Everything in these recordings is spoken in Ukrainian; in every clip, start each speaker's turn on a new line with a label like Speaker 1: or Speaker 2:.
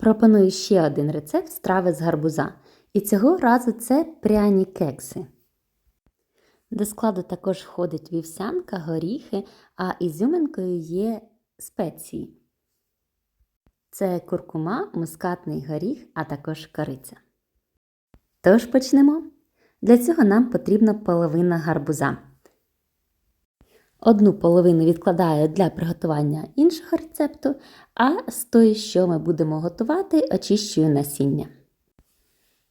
Speaker 1: Пропоную ще один рецепт страви з гарбуза. І цього разу це пряні кекси. До складу також входить вівсянка, горіхи, а ізюминкою є спеції. Це куркума, мускатний горіх, а також кориця. Тож почнемо. Для цього нам потрібна половина гарбуза. Одну половину відкладаю для приготування іншого рецепту, а з тої, що ми будемо готувати, очищую насіння.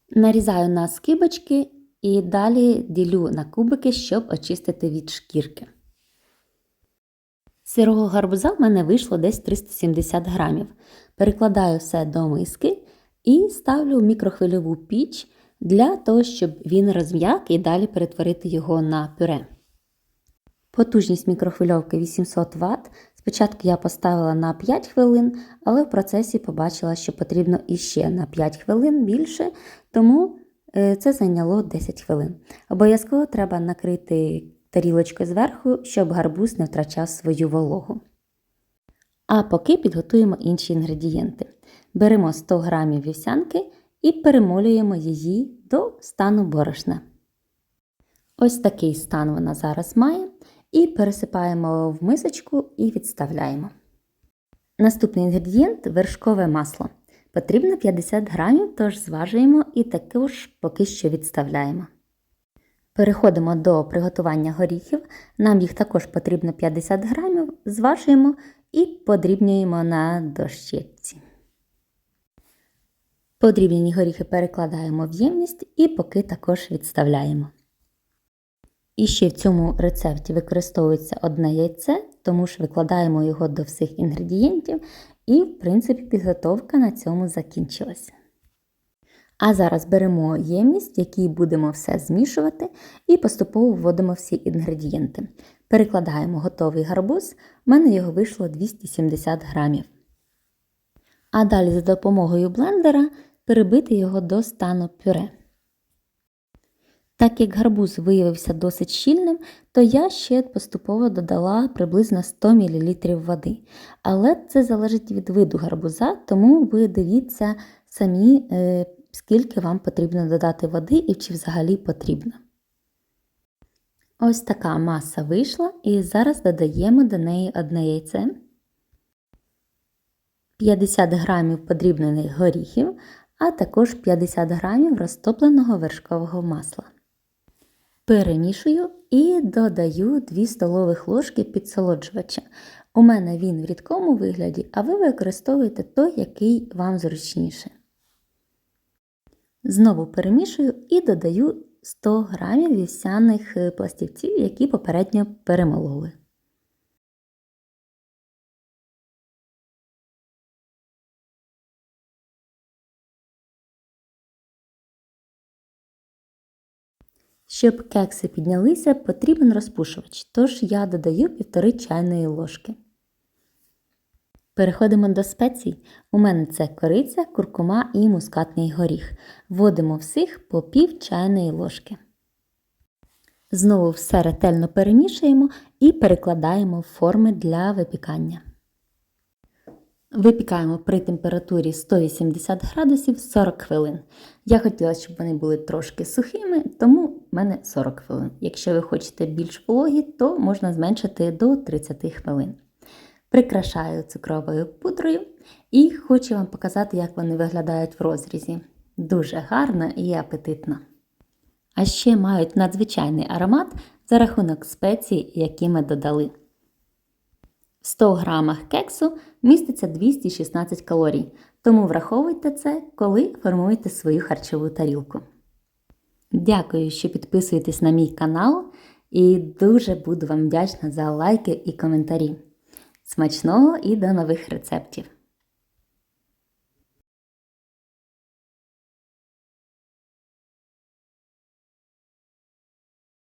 Speaker 1: Нарізаю на скибочки і далі ділю на кубики, щоб очистити від шкірки. Сирого гарбуза в мене вийшло десь 370 грамів. Перекладаю все до миски і ставлю в мікрохвильову піч для того, щоб він розм'як і далі перетворити його на пюре. Потужність мікрохвильовки 800 Вт. Спочатку я поставила на 5 хвилин, але в процесі побачила, що потрібно іще на 5 хвилин більше, тому це зайняло 10 хвилин. Обов'язково треба накрити тарілочкою зверху, щоб гарбуз не втрачав свою вологу. А поки підготуємо інші інгредієнти. Беремо 100 г вівсянки і перемолюємо її до стану борошна. Ось такий стан вона зараз має. І пересипаємо в мисочку і відставляємо. Наступний інгредієнт вершкове масло. Потрібно 50 грамів, тож зважуємо і також поки що відставляємо. Переходимо до приготування горіхів. Нам їх також потрібно 50 грамів, зважуємо і подрібнюємо на дощечці. Подрібнені горіхи перекладаємо в ємність і поки також відставляємо. І ще в цьому рецепті використовується одне яйце, тому ж викладаємо його до всіх інгредієнтів, і, в принципі, підготовка на цьому закінчилася. А зараз беремо ємність, в якій будемо все змішувати, і поступово вводимо всі інгредієнти. Перекладаємо готовий гарбуз, в мене його вийшло 270 грамів. А далі за допомогою блендера перебити його до стану пюре. Так як гарбуз виявився досить щільним, то я ще поступово додала приблизно 100 мл води. Але це залежить від виду гарбуза, тому ви дивіться самі, скільки вам потрібно додати води і чи взагалі потрібно. Ось така маса вийшла, і зараз додаємо до неї одне яйце, 50 грамів подрібнених горіхів, а також 50 грамів розтопленого вершкового масла. Перемішую і додаю 2 столових ложки підсолоджувача. У мене він в рідкому вигляді, а ви використовуєте той, який вам зручніше. Знову перемішую і додаю 100 г вівсяних пластівців, які попередньо перемололи. Щоб кекси піднялися, потрібен розпушувач, тож я додаю 1,5 чайної ложки. Переходимо до спецій. У мене це кориця, куркума і мускатний горіх. Вводимо всіх по пів чайної ложки. Знову все ретельно перемішуємо і перекладаємо в форми для випікання. Випікаємо при температурі 180 градусів 40 хвилин. Я хотіла, щоб вони були трошки сухими, тому мене 40 хвилин. Якщо ви хочете більш вологі, то можна зменшити до 30 хвилин. Прикрашаю цукровою пудрою і хочу вам показати, як вони виглядають в розрізі. Дуже гарно і апетитно. А ще мають надзвичайний аромат за рахунок спецій, які ми додали. В 100 грамах кексу міститься 216 калорій, тому враховуйте це, коли формуєте свою харчову тарілку. Дякую, що підписуєтесь на мій канал, і дуже буду вам вдячна за лайки і коментарі. Смачного і до нових рецептів!